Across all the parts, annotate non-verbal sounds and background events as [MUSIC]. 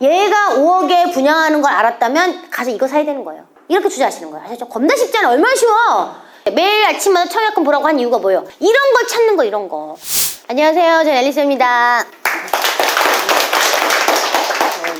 얘가 5억에 분양하는 걸 알았다면 가서 이거 사야 되는 거예요. 이렇게 투자하시는 거예요. 아시죠? 겁나 쉽잖아요. 얼마나 쉬워. 매일 아침마다 청약금 보라고 한 이유가 뭐예요? 이런 걸 찾는 거, 이런 거. 안녕하세요. 저는 앨리스입니다.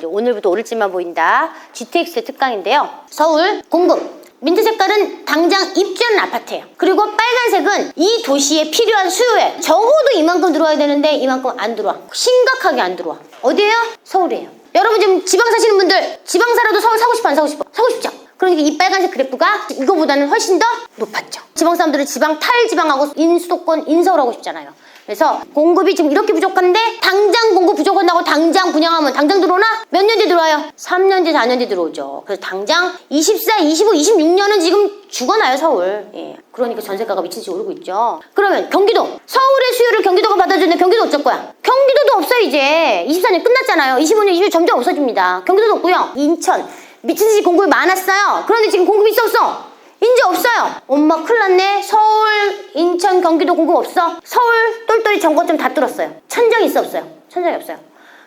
어, 오늘부터 오를지만 보인다. GTX 특강인데요. 서울 공급. 민트 색깔은 당장 입주하는 아파트예요. 그리고 빨간색은 이 도시에 필요한 수요에 적어도 이만큼 들어와야 되는데 이만큼 안 들어와. 심각하게 안 들어와. 어디예요? 서울이에요. 여러분 지금 지방 사시는 분들 지방 살아도 서울 사고 싶어 안 사고 싶어? 사고 싶죠? 그러니까 이 빨간색 그래프가 이거보다는 훨씬 더 높았죠. 지방 사람들은 지방 탈지방하고 인수도권 인서울하고 싶잖아요. 그래서 공급이 지금 이렇게 부족한데 당장 공급 부족한다고 당장 분양하면 당장 들어오나? 몇 년 뒤 들어와요? 3년 뒤, 4년 뒤 들어오죠. 그래서 당장 24, 25, 26년은 지금 죽어나요, 서울. 예. 그러니까 전세가가 미친 듯이 오르고 있죠. 그러면 경기도. 서울의 수요를 경기도가 받아주는데 경기도 어쩔 거야? 경기도도 없어, 이제. 24년 끝났잖아요. 25년, 26년 점점 없어집니다. 경기도도 없고요. 인천. 미친 듯이 공급이 많았어요. 그런데 지금 공급이 있어, 없어? 이제 없어요. 엄마 큰일 났네. 서울, 인천, 경기도 공급 없어. 서울 똘똘이 전거점 다 뚫었어요. 천정이 있어 없어요? 천정이 없어요.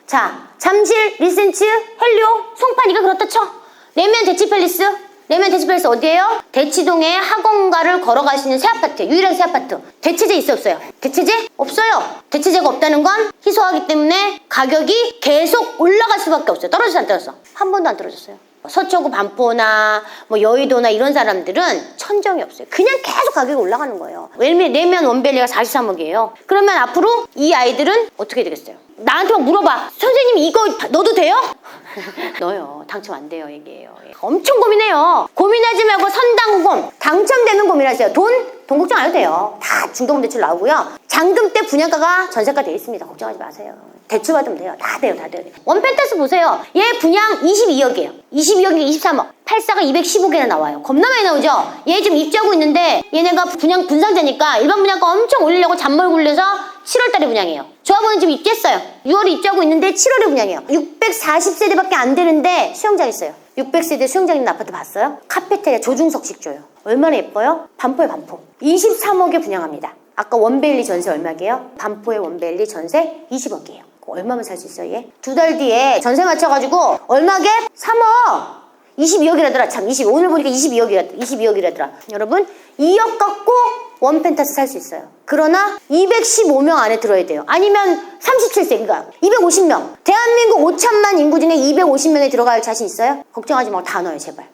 자, 잠실, 리센츠, 헬리오, 송파니가 그렇다 쳐. 내면 대치팰리스. 내면 대치팰리스 어디예요? 대치동에 학원가를 걸어갈 수 있는 새 아파트. 유일한 새 아파트. 대체제 있어 없어요? 대체제? 없어요. 대체제가 없다는 건 희소하기 때문에 가격이 계속 올라갈 수밖에 없어요. 떨어지지 안 떨어졌어? 한 번도 안 떨어졌어요. 서초구 반포나 뭐 여의도나 이런 사람들은 천정이 없어요. 그냥 계속 가격이 올라가는 거예요. 왜냐면 내면 원밸리가 43억이에요. 그러면 앞으로 이 아이들은 어떻게 되겠어요? 나한테 막 물어봐. 선생님 이거 넣어도 돼요? [LAUGHS] 넣어요. 당첨 안 돼요 얘기해요. 엄청 고민해요. 고민하지 말고 선당후금 당첨되면 고민하세요. 돈? 돈 걱정 안 해도 돼요. 다 중도금 대출 나오고요. 잔금 때 분양가가 전세가 돼 있습니다. 걱정하지 마세요. 대출 받으면 돼요. 다 돼요, 다 돼요. 원펜타스 보세요. 얘 분양 22억이에요. 22억이 23억. 84가 215개나 나와요. 겁나 많이 나오죠? 얘 지금 입주하고 있는데 얘네가 분양 분상자니까 일반 분양가 엄청 올리려고 잔머리 굴려서 7월달에 분양해요. 조합원은 지금 입주했어요. 6월에 입주하고 있는데 7월에 분양해요. 640세대밖에 안 되는데 수영장 있어요. 600세대 수영장 있는 아파트 봤어요? 카페테리아 조중석식 줘요. 얼마나 예뻐요? 반포에 반포. 23억에 분양합니다. 아까 원베일리 전세 얼마게요? 반포의 원베일리 전세 20억이에요. 얼마면 살 수 있어요, 얘? 두 달 뒤에 전세 맞춰가지고 얼마게? 3억! 22억이라더라. 참, 20. 오늘 보니까 22억이라, 22억이라더라. 여러분, 2억 갖고 원펜타스 살 수 있어요. 그러나 215명 안에 들어야 돼요. 아니면 37세, 그러니까 250명. 대한민국 5천만 인구 중에 250명에 들어갈 자신 있어요? 걱정하지 말고 다 넣어요, 제발.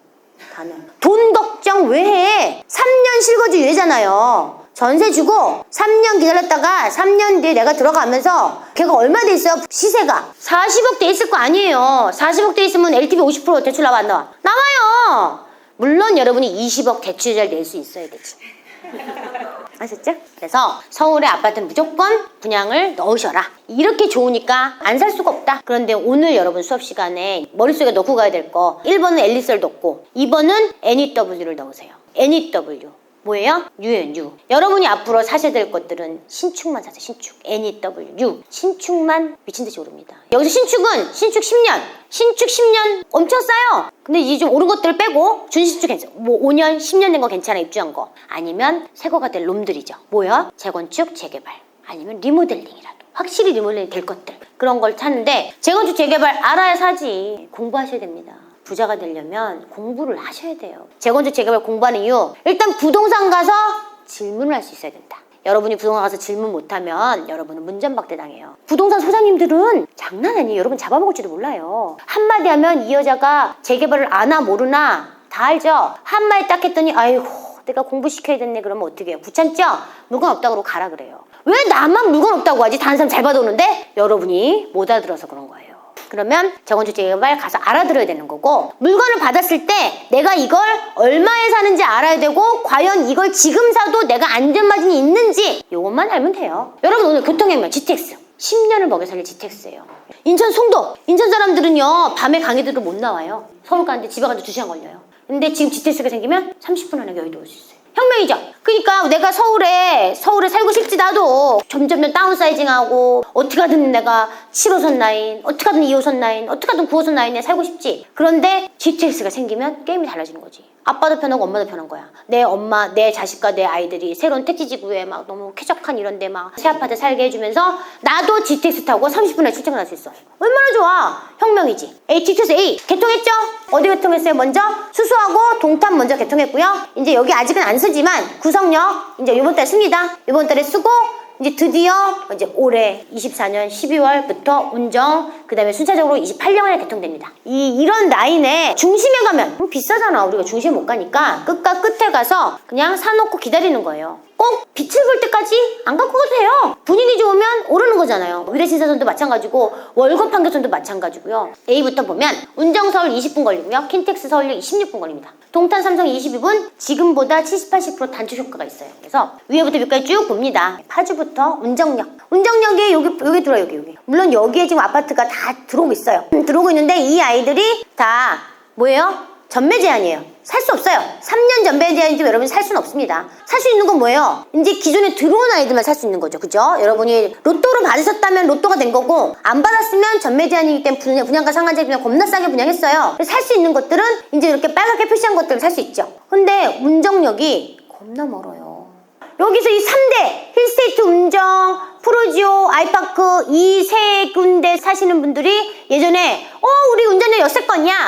다 넣어요. 돈 걱정 왜 해? 3년 실거주 유예잖아요. 전세 주고 3년 기다렸다가 3년 뒤에 내가 들어가면서 걔가 얼마 돼 있어요? 시세가 40억 돼 있을 거 아니에요 40억 돼 있으면 LTV 50% 대출 나와 안 나와? 나와요 물론 여러분이 20억 대출자를 낼수 있어야 되지 [LAUGHS] 아셨죠? 그래서 서울의 아파트는 무조건 분양을 넣으셔라. 이렇게 좋으니까 안 살 수가 없다. 그런데 오늘 여러분 수업 시간에 머릿속에 넣고 가야 될 거 1번은 앨리스를 넣고 2번은 NEW를 넣으세요. NEW. 뭐예요? U예요, U. 여러분이 앞으로 사셔야 될 것들은 신축만 사세요, 신축. NEW. 신축만 미친 듯이 오릅니다. 여기서 신축은 신축 10년. 신축 10년 엄청 싸요. 근데 이제 좀 오른 것들을 빼고 준신축 괜찮아. 뭐 5년, 10년 된 거 괜찮아, 입주한 거. 아니면 새 거가 될 놈들이죠. 뭐야? 재건축, 재개발. 아니면 리모델링이라도. 확실히 리모델링 될 것들. 그런 걸 찾는데 재건축, 재개발 알아야 사지. 공부하셔야 됩니다. 부자가 되려면 공부를 하셔야 돼요. 재건축 재개발 공부하는 이유 일단 부동산 가서 질문을 할 수 있어야 된다. 여러분이 부동산 가서 질문 못하면 여러분은 문전박대 당해요. 부동산 소장님들은 장난 아니에요. 여러분 잡아먹을지도 몰라요. 한마디 하면 이 여자가 재개발을 아나 모르나 다 알죠. 한마디 딱 했더니 아이고 내가 공부시켜야 됐네 그러면 어떻게 해요? 귀찮죠? 물건 없다고 가라 그래요. 왜 나만 물건 없다고 하지? 다른 사람 잘 받아오는데? 여러분이 못 알아들어서 그런 거예요. 그러면 재건축 재개발 가서 알아들어야 되는 거고 물건을 받았을 때 내가 이걸 얼마에 사는지 알아야 되고 과연 이걸 지금 사도 내가 안전마진이 있는지 이것만 알면 돼요. 여러분 오늘 교통혁명 GTX 10년을 먹여 살릴 GTX예요. 인천 송도. 인천 사람들은요 밤에 강의들을 못 나와요. 서울 가는데 집에 가는데 2시간 걸려요. 근데 지금 GTX가 생기면 30분 안에 여의도 올 수 있어요. 혁명이죠. 그러니까 내가 서울에 서울에 살고 싶지 나도 점점 다운사이징하고 어떻게 하든 내가 7호선 라인, 어떻게 하든 2호선 라인, 어떻게 하든 9호선 라인에 살고 싶지. 그런데 GTX가 생기면 게임이 달라지는 거지. 아빠도 편하고 엄마도 편한 거야. 내 엄마, 내 자식과 내 아이들이 새로운 택지지구에 막 너무 쾌적한 이런 데 막 새 아파트 살게 해주면서 나도 GTX 타고 30분에 출퇴근할 수 있어. 얼마나 좋아. 혁명이지. GTX A 개통했죠? 어디 개통했어요? 먼저 수수하고 동탄 먼저 개통했고요. 이제 여기 아직은 안 쓰지만 구 성역 이제 이번 달에 씁니다. 이번 달에 쓰고 이제 드디어 이제 올해 24년 12월부터 운정 그다음에 순차적으로 28년에 개통됩니다. 이 이런 라인에 중심에 가면 음, 비싸잖아. 우리가 중심에 못 가니까 끝과 끝에 가서 그냥 사놓고 기다리는 거예요. 꼭 빛을 볼 때까지 안 갖고 가도 돼요. 분위기 좋으면 오르는 거잖아요. 위례신사선도 마찬가지고 월급 판교선도 마찬가지고요. A부터 보면 운정 서울 20분 걸리고요. 킨텍스 서울역 16분 걸립니다. 동탄 삼성 22분 지금보다 70, 80% 단축 효과가 있어요. 그래서 위에부터 밑까지 쭉 봅니다. 파주부터 운정역. 운정역에 여기 여기 들어 요 여기 여기. 물론 여기에 지금 아파트가 다 들어오고 있어요. 음, 들어오고 있는데 이 아이들이 다 뭐예요? 전매 제한이에요. 살 수 없어요. 3년 전매 제한이지 여러분이 살 수는 없습니다. 살 수 있는 건 뭐예요? 이제 기존에 들어온 아이들만 살 수 있는 거죠. 그죠? 여러분이 로또를 받으셨다면 로또가 된 거고 안 받았으면 전매 제한이기 때문에 분양, 분양가 상한제 그냥 겁나 싸게 분양했어요. 살 수 있는 것들은 이제 이렇게 빨갛게 표시한 것들을 살 수 있죠. 근데 운정역이 겁나 멀어요. 여기서 이 3대 힐스테이트 운정, 프로지오, 아이파크 이 세 군데 사시는 분들이 예전에 어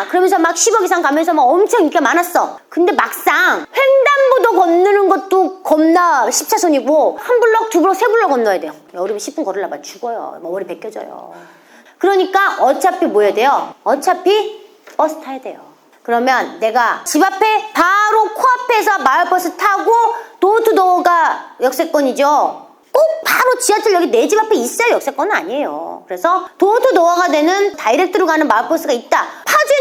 그러면서 막 10억 이상 가면서 막 엄청 인기가 많았어 근데 막상 횡단보도 건너는 것도 겁나 10차선이고 한 블럭 두 블럭 세 블럭 건너야 돼요 여름에 10분 걸으려면 죽어요 뭐 머리 벗겨져요 그러니까 어차피 뭐 해야 돼요 어차피 버스 타야 돼요 그러면 내가 집 앞에 바로 코앞에서 마을버스 타고 도어투도어가 역세권이죠. 꼭 바로 지하철역이 내 집 앞에 있어야 역세권은 아니에요. 그래서 도어투도어가 되는 다이렉트로 가는 마을버스가 있다.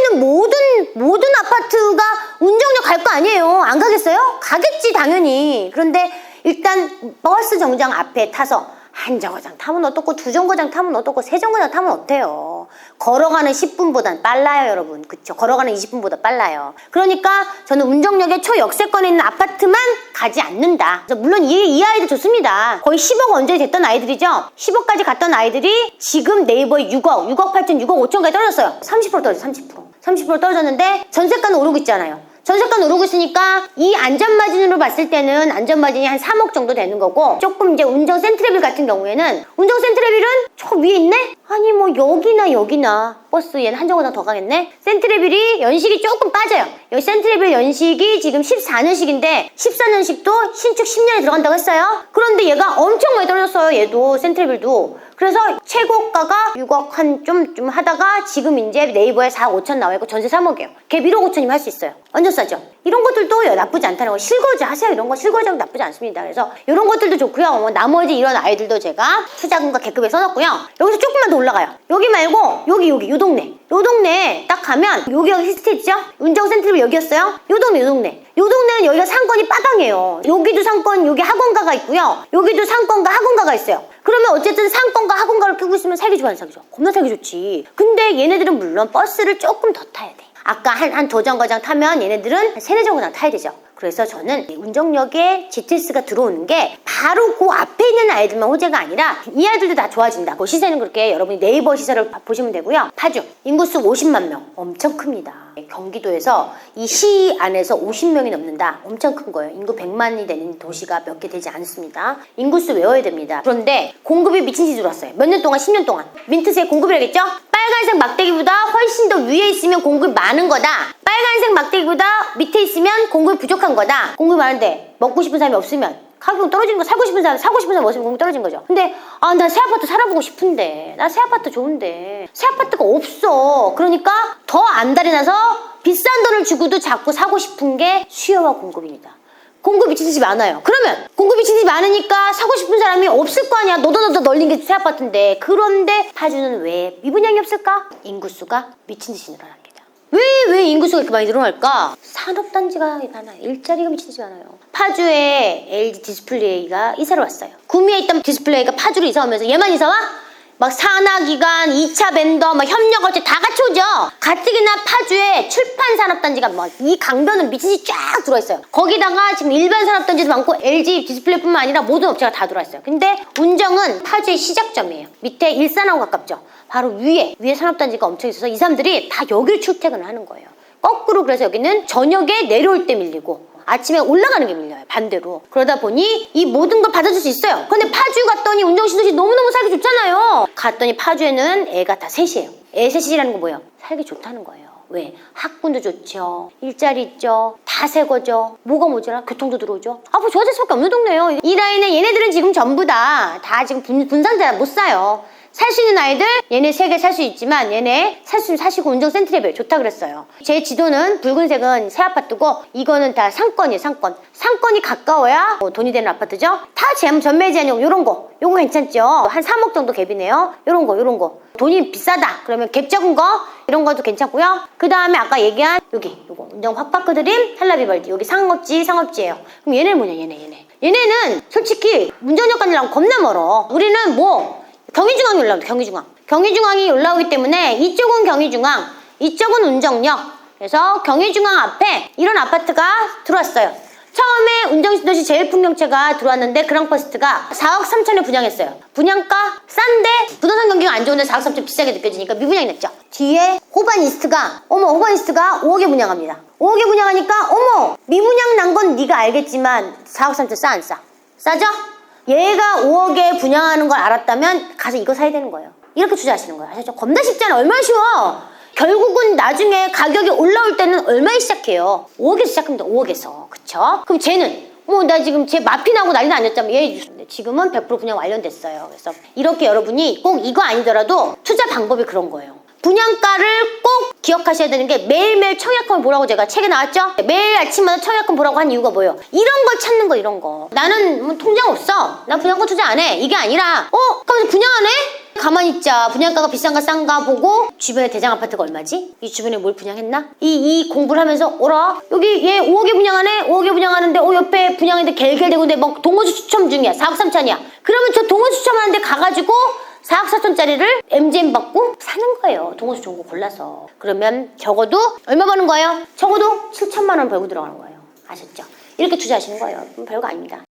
있는 모든 모든 아파트가 운정역 갈 거 아니에요. 안 가겠어요? 가겠지 당연히. 그런데 일단 버스 정장 앞에 타서 한 정거장 타면 어떻고 두 정거장 타면 어떻고 세 정거장 타면 어때요? 걸어가는 10분보단 빨라요, 여러분. 그쵸? 걸어가는 20분보다 빨라요. 그러니까 저는 운정역의 초역세권에 있는 아파트만 가지 않는다. 물론 이, 이 아이들 좋습니다. 거의 10억 언제 됐던 아이들이죠? 10억까지 갔던 아이들이 지금 네이버에 6억, 6억 8천, 6억 5천까지 떨어졌어요. 30% 떨어졌어요, 30%. 30% 떨어졌는데 전세가는 오르고 있잖아요. 전세가 오르고 있으니까 이 안전마진으로 봤을 때는 안전마진이 한 3억 정도 되는 거고 조금 이제 운정 센트레빌 같은 경우에는 운정 센트레빌은 저 위에 있네? 아니 뭐 여기나 여기나 버스 얘는 한 정거장 더 가겠네? 센트레빌이 연식이 조금 빠져요. 여기 센트레빌 연식이 지금 14년식인데 14년식도 신축 10년에 들어간다고 했어요. 그런데 얘가 엄청 많이 떨어졌어요. 얘도 센트레빌도. 그래서 최고가가 6억 한 좀 좀 하다가 지금 이제 네이버에 4억 5천 나와 있고 전세 3억이에요. 걔 1억 5천이면 할 수 있어요. 완전 싸죠? 이런 것들도 나쁘지 않다는 거. 실거주 하세요. 이런 거 실거주하고 나쁘지 않습니다. 그래서 이런 것들도 좋고요. 뭐 나머지 이런 아이들도 제가 투자금과 계급에 써놨고요. 여기서 조금만 더 올라가요. 여기 말고 여기 여기 요 동네. 요 동네 딱 가면 여기가 히스테이트죠? 운정 센트럴 여기였어요? 요 동네 요 동네. 요 동네는 여기가 상권이 빠방이에요. 여기도 상권, 여기 학원가가 있고요. 여기도 상권과 학원가가 있어요. 그러면 어쨌든 상권과 학원가를 끼고 있으면 살기 좋아요, 살기 좋아. 겁나 살기 좋지. 근데 얘네들은 물론 버스를 조금 더 타야 돼. 아까 한, 한 두 정거장 타면 얘네들은 한 세네 정거장 타야 되죠. 그래서 저는 이 운정역에 GTS가 들어오는 게 바로 그 앞에 있는 아이들만 호재가 아니라 이 아이들도 다 좋아진다. 그 시세는 그렇게 여러분이 네이버 시세를 봐- 보시면 되고요. 파주 인구수 50만 명 엄청 큽니다. 경기도에서 이 시 안에서 50명이 넘는다. 엄청 큰 거예요. 인구 100만이 되는 도시가 몇 개 되지 않습니다. 인구수 외워야 됩니다. 그런데 공급이 미친 듯이 들어왔어요. 몇 년 동안 10년 동안 민트세 공급이라겠죠? 빨간색 막대기보다 훨씬 더 위에 있으면 공급이 많은 거다. 빨간색 막대기보다 밑에 있으면 공급이 부족한 거다. 공급이 많은데 먹고 싶은 사람이 없으면 가격은 떨어지는 거 사고 싶은 사람 사고 싶은 사람 없으면 공급 떨어진 거죠. 근데 아 나 새 아파트 살아보고 싶은데 나 새 아파트 좋은데 새 아파트가 없어. 그러니까 더 안달이 나서 비싼 돈을 주고도 자꾸 사고 싶은 게 수요와 공급입니다. 공급이 미친듯이 많아요. 그러면 공급이 미친듯이 많으니까 사고 싶은 사람이 없을 거 아니야. 너도 너도 널린 게 새 아파트인데 그런데 파주는 왜 미분양이 없을까? 인구수가 미친 듯이 늘어납니다. 왜, 왜 인구수가 이렇게 많이 늘어날까? 산업단지가 많아요. 일자리가 미치지 않아요. 파주에 LG 디스플레이가 이사를 왔어요. 구미에 있던 디스플레이가 파주로 이사 오면서 얘만 이사 와? 막 산하기관, 2차 벤더, 막 협력업체 다 같이 오죠? 가뜩이나 파주에 밑에 출판 산업단지가 막 이 강변은 미친이 쫙 들어있어요. 거기다가 지금 일반 산업단지도 많고 LG 디스플레이뿐만 아니라 모든 업체가 다 들어있어요. 근데 운정은 파주의 시작점이에요. 밑에 일산하고 가깝죠. 바로 위에 위에 산업단지가 엄청 있어서 이 사람들이 다 여길 출퇴근을 하는 거예요. 거꾸로 그래서 여기는 저녁에 내려올 때 밀리고 아침에 올라가는 게 밀려요 반대로. 그러다 보니 이 모든 걸 받아줄 수 있어요. 근데 파주 갔더니 운정신도시 너무너무 살기 좋잖아요. 갔더니 파주에는 애가 다 셋이에요. 애 셋이라는 거 뭐예요? 살기 좋다는 거예요. 왜? 학군도 좋죠. 일자리 있죠. 다 새 거죠. 뭐가 모자라? 교통도 들어오죠. 아 뭐 좋아질 수밖에 없는 동네예요. 이 라인에 얘네들은 지금 전부 다 다 지금 분, 분산자 못 사요 살 수 있는 아이들 얘네 세 개 살 수 있지만 얘네 살 수 사시고 운정 센트레벨 좋다 그랬어요. 제 지도는 붉은색은 새 아파트고 이거는 다 상권이에요 상권. 상권이 가까워야 뭐 돈이 되는 아파트죠. 다 제- 전매 제한용 요런 거 요거 괜찮죠. 한 3억 정도 갭이네요. 요런 거 요런 거 돈이 비싸다 그러면 갭 적은 거 이런 것도 괜찮고요. 그 다음에 아까 얘기한 여기 요거 운정 확바크 드림 헬라비발디 여기 상업지 상업지예요. 그럼 얘네 뭐냐 얘네 얘네 얘네는 솔직히 운전역까지랑 겁나 멀어. 우리는 뭐 경희중앙이 올라옵니다. 경희중앙. 경희중앙이 올라오기 때문에 이쪽은 경희중앙, 이쪽은 운정역. 그래서 경희중앙 앞에 이런 아파트가 들어왔어요. 처음에 운정신도시 제일 풍경채가 들어왔는데 그랑퍼스트가 4억 3천에 분양했어요. 분양가 싼데 부동산 경기가 안 좋은데 4억 3천 비싸게 느껴지니까 미분양이 됐죠. 뒤에 호반 이스트가 어머 호반 이스트가 5억에 분양합니다. 5억에 분양하니까 어머 미분양 난 건 네가 알겠지만 4억 3천 싸 안 싸? 싸죠? 얘가 5억에 분양하는 걸 알았다면 가서 이거 사야 되는 거예요. 이렇게 투자하시는 거예요. 아시죠? 겁나 쉽잖아. 얼마나 쉬워. 결국은 나중에 가격이 올라올 때는 얼마에 시작해요? 5억에서 시작합니다. 5억에서. 그쵸? 그럼 쟤는 뭐 나 지금 쟤 마피나고 난리 났냐면 얘 지금은 100% 분양 완료됐어요. 그래서 이렇게 여러분이 꼭 이거 아니더라도 투자 방법이 그런 거예요. 분양가를 꼭 기억하셔야 되는 게 매일매일 청약권을 보라고 제가 책에 나왔죠? 매일 아침마다 청약권 보라고 한 이유가 뭐예요? 이런 걸 찾는 거 이런 거 나는 뭐 통장 없어 나 분양권 투자 안 해 이게 아니라 어? 그럼 분양 안 해? 가만히 있자 분양가가 비싼가 싼가 보고 주변에 대장 아파트가 얼마지? 이 주변에 뭘 분양했나? 이, 이 공부를 하면서 오라 여기 얘 5억에 분양하네 5억에 분양하는데 어 옆에 분양인데 갤갤대고 근데 막 동호수 추첨 중이야 4억 3천이야 그러면 저 동호수 추첨하는데 가가지고 4억 4천짜리를 MGM 받고 사는 거예요. 동호수 좋은 거 골라서. 그러면 적어도 얼마 버는 거예요? 적어도 7천만 원 벌고 들어가는 거예요. 아셨죠? 이렇게 투자하시는 거예요. 음, 별거 아닙니다.